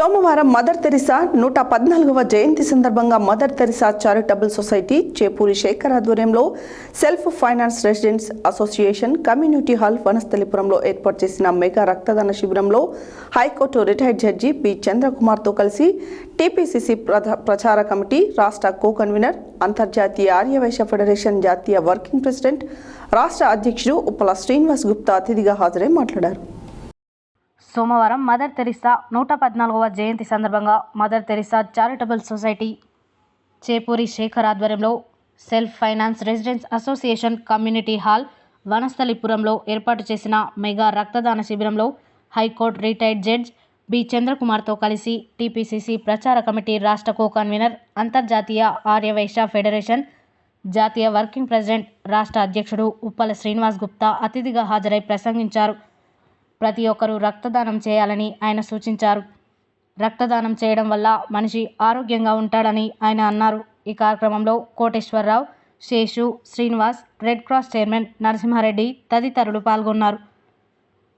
సోమవారం mother Teresa నూట పద్నాలుగవ జయంతి సందర్భంగా Mother Teresa charitable society Chepuri Shekhar ఆధ్వర్యంలో self finance residents association community hall వనస్థలిపురంలో ఏర్పాటు చేసిన మెగా రక్తదాన శిబిరంలో high court retired judge P చంద్రకుమార్తో కలిసి టీపీసీసీ ప్రచార కమిటీ రాష్ట్ర కో కన్వీనర్ అంతర్జాతీయ ఆర్యవైశ్య ఫెడరేషన్ జాతీయ వర్కింగ్ ప్రెసిడెంట్ రాష్ట్ర అధ్యక్షుడు ఉప్పల శ్రీనివాస్ గుప్తా అతిథిగా హాజరై మాట్లాడారు. సోమవారం మదర్ తెరిసా నూట పద్నాలుగవ జయంతి సందర్భంగా mother Teresa charitable society Chepuri Shekhar ఆధ్వర్యంలో self finance residence association community hall వనస్థలిపురంలో ఏర్పాటు చేసిన మెగా రక్తదాన శిబిరంలో high court retired judge B చంద్రకుమార్తో కలిసి టీపీసీసీ ప్రచార కమిటీ రాష్ట్ర కో కన్వీనర్ అంతర్జాతీయ ఆర్యవైశ్య ఫెడరేషన్ జాతీయ వర్కింగ్ ప్రెసిడెంట్ రాష్ట్ర అధ్యక్షుడు ఉప్పల శ్రీనివాస్ గుప్తా అతిథిగా హాజరై ప్రసంగించారు. ప్రతి ఒక్కరూ రక్తదానం చేయాలని ఆయన సూచించారు. రక్తదానం చేయడం వల్ల మనిషి ఆరోగ్యంగా ఉంటాడని ఆయన అన్నారు. ఈ కార్యక్రమంలో Koteswara Rao Seshu Srinivas red cross chairman Narasimha Reddy తదితరులు పాల్గొన్నారు.